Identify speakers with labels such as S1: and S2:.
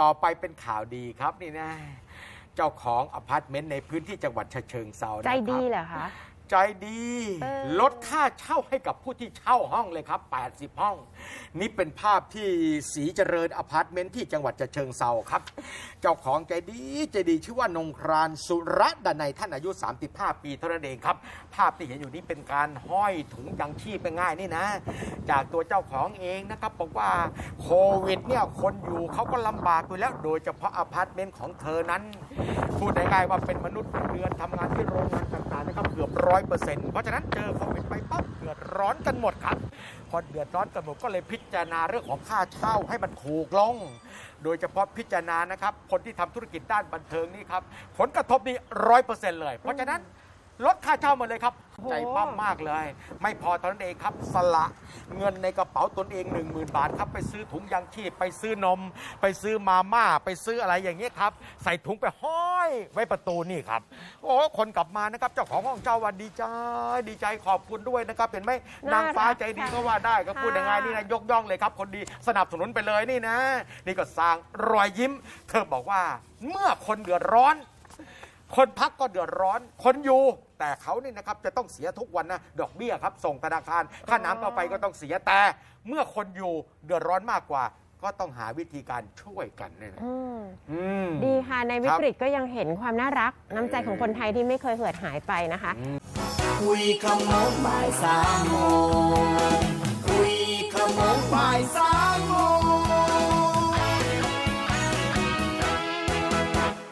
S1: ต่อไปเป็นข่าวดีครับนี่นะ เจ้าของอพาร์ตเมนต์ในพื้นที่จังหวัดฉะเชิงเซา
S2: ใจ
S1: นะครับ
S2: ดีเหรอคะ
S1: ใจดี
S2: เออ
S1: ลดค่าเช่าให้กับผู้ที่เช่าห้องเลยครับ 80 ห้อง นี่เป็นภาพที่สีเจริญอพาร์ตเมนต์ที่จังหวัดฉะเชิงเซาครับ เจ้าของใจดีใจดีชื่อว่านงครานสุรดนัยท่านอายุ 35 ปีเท่านั้นเองครับ ภาพที่เห็นอยู่นี้เป็นการห้อยถุงยังชีพไปง่ายนี่นะ จากตัวเจ้าของเองนะครับบอกว่าโควิดเนี่ยคนอยู่เขาก็ลำบากอยู่แล้ว โดยเฉพาะอพาร์ตเมนต์ของเธอนั้น พูดง่ายๆว่าเป็นมนุษย์เงินเดือนทำงานที่โรงงานต่างๆนะครับเกือบร้อยเปอร์เซ็นต์เพราะฉะนั้นเจอโควิดไปปั๊บเดือดร้อนกันหมดครับ พอเดือดร้อนกันหมดก็เลยพิจารณาเรื่องของค่าเช่าให้มันถูกลง โดยเฉพาะพิจารณานะครับ คนที่ทำธุรกิจด้านบันเทิงนี่ครับ ผลกระทบนี่ร้อยเปอร์เซ็นต์เลย เพราะฉะนั้น ลดค่าเช่ามาเลยครับ
S2: โอ้
S1: ใจปั้มมากเลย ไม่พอตอนนั้นเองครับ สละเงินในกระเป๋าตนเอง 1 0,000 บาทครับ ไปซื้อถุงยางชีพ ไปซื้อนม ไปซื้อมาม่า ไปซื้ออะไรอย่างเงี้ยครับ ใส่ถุงไปห้อยไว้ประตูนี่ครับ โอ้คนกลับมานะครับ เจ้าของห้องเจ้าวันดีใจดีใจขอบคุณด้วยนะครับ เห็นไหมนางฟ้าใจดีก็ว่าได้ก็พูดยังไงนี่นะยกย่องเลยครับ คนดีสนับสนุนไปเลยนี่นะ นี่ก็สร้างรอยยิ้ม เธอบอกว่าเมื่อคนเดือดร้อน คนพักก็เดือดร้อน คนอยู่ แต่เขานี่นะครับจะต้องเสียทุกวันนะดอกเบี้ยครับ ส่งธนาคาร ค่าน้ำค่าไฟก็ต้องเสียแต่ เมื่อคนอยู่เดือดร้อนมากกว่า ก็ต้องหาวิธีการช่วยกันเนี่ยนะ
S2: อืม
S1: อืม
S2: ดีค่ะ ในวิกฤตก็ยังเห็นความน่ารัก น้ำใจของคนไทยที่ไม่เคยเหือดหายไปนะคะ
S3: คุยขโมงบ่ายสามโมงคุยขโมงบ่ายสา